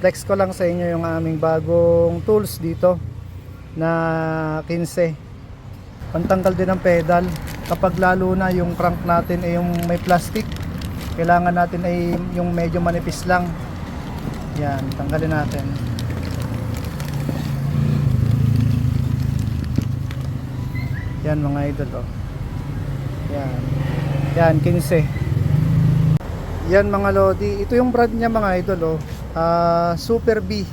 flex ko lang sa inyo yung aming bagong tools dito na 15 pantanggal din ng pedal. Kapag lalo na yung crank natin ay yung may plastic kailangan natin ay yung medyo manipis lang. Yan tanggalin natin. Yan mga idol oh. yan. Yan 15 yan mga Lodi, ito yung brand niya mga idol oh. Ah, Super B.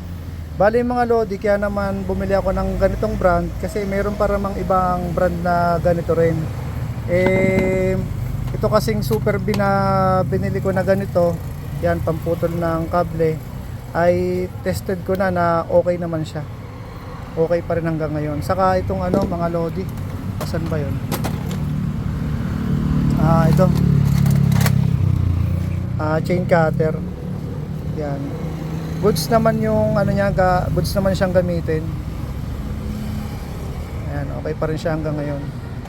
Bali mga Lodi, kaya naman bumili ako ng ganitong brand kasi mayroon para mang ibang brand na ganito rin. Eh ito kasing Super B na binili ko na ganito, yan pamputol ng kable ay tested ko na na okay naman siya. Okay pa rin hanggang ngayon. Saka itong ano mga Lodi, asan ba 'yon? Ah, ito ah, chain cutter yan goods naman yung ano niya ga, goods naman siyang gamitin ayan okay pa rin siya hanggang ngayon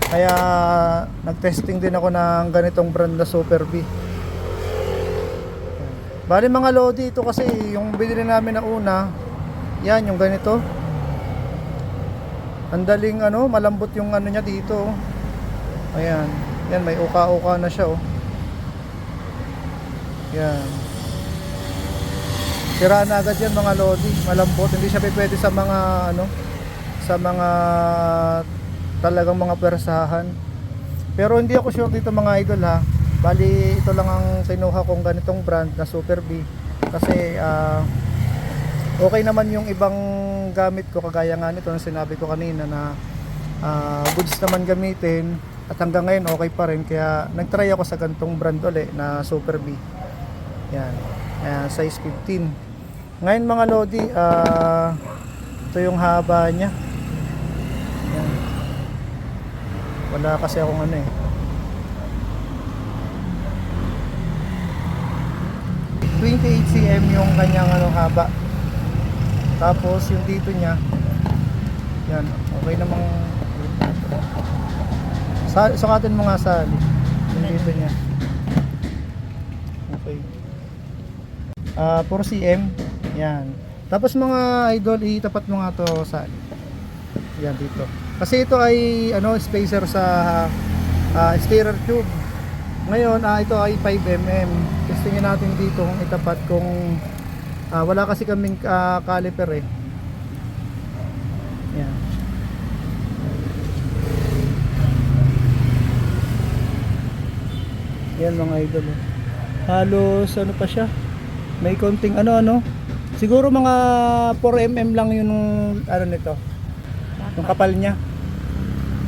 kaya nag-testing din ako ng ganitong brand na Super B Ayan. bali mga Lodi ito kasi yung binili namin na una yan yung ganito ang daling ano malambot yung ano niya dito oh. ayan yan may uka-uka na siya oh yan. Sira na agad yan mga lodi, malambot. Hindi siya pwede sa mga ano, sa mga talagang mga persahan. Pero hindi ako sure dito mga idol ha. Bali ito lang ang kinuha kong ganitong brand na Super B kasi ah, okay naman yung ibang gamit ko kagaya nga nito na sinabi ko kanina na ah, goods naman gamitin at hanggang ngayon okay pa rin kaya nagtry ako sa ganitong brand uli na Super B. Yan. Ayan, size 15. Ngayon mga Lodi, ah ito yung haba niya. Yan. Wala kasi akong ano eh. ...28 cm yung kanyang ano, haba. Tapos yung dito niya... ...yan, okay namang... Sa sukatin mo nga sa yung dito niya. Okay. Ah, 4 cm. Yan. Tapos mga idol, itapat mo nga to sa yan dito. Kasi ito ay ano spacer sa ah, steerer tube. Ngayon, ah, ito ay 5 mm. Testingin natin dito kung itapat kung ah, wala kasi kaming ah, caliper eh. Yan. Yan mga idol. oh. Halos ano pa siya? May konting ano ano. Siguro mga 4 mm lang yung ano nito. Yung kapal niya.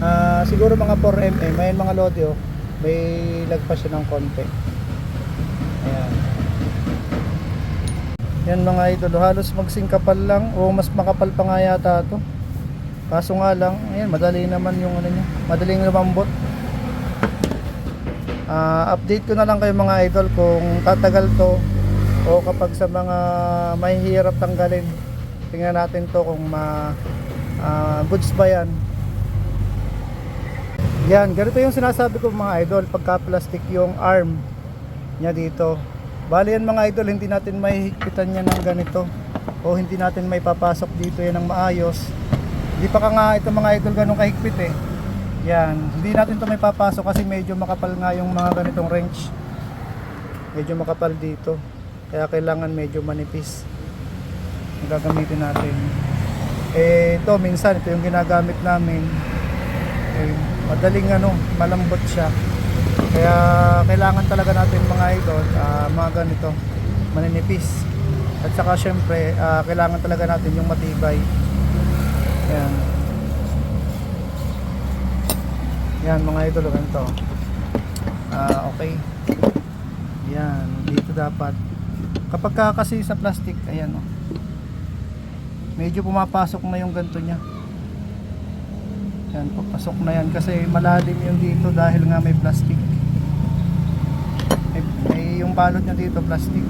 Ah, siguro mga 4 mm. Ayan mga lodi oh. May lagpas siya ng konti. Ayan. Yan mga idol, oh. halos magsing kapal lang o mas makapal pa nga yata to. Kaso nga lang, ayan, madali naman yung ano niya. Madaling lumambot. Ah, update ko na lang kayo mga idol kung tatagal to o kapag sa mga mahihirap tanggalin. Tingnan natin to kung ma ah, goods ba yan. Yan, ganito yung sinasabi ko mga idol pagka plastic yung arm niya dito. Bali yan mga idol, hindi natin mahihigpitan yan ng ganito o hindi natin may papasok dito yan ng maayos. Hindi pa ka nga ito mga idol ganun kahigpit eh. Yan, hindi natin to may papasok kasi medyo makapal nga yung mga ganitong wrench. Medyo makapal dito. Kaya kailangan medyo manipis. Ang gagamitin natin. Eh, ito minsan ito yung ginagamit namin. Eh, madaling ano, malambot siya. Kaya kailangan talaga natin mga idol, ah, mga ganito, maninipis. At saka syempre, ah, kailangan talaga natin yung matibay. Yan. Yan mga idol, ganito. Ah, okay. Yan, dito dapat. Kapag ka kasi sa plastic, ayan oh. Medyo pumapasok na yung ganto niya. Yan, papasok na yan kasi malalim yung dito dahil nga may plastic. May, may yung balot niya dito plastic.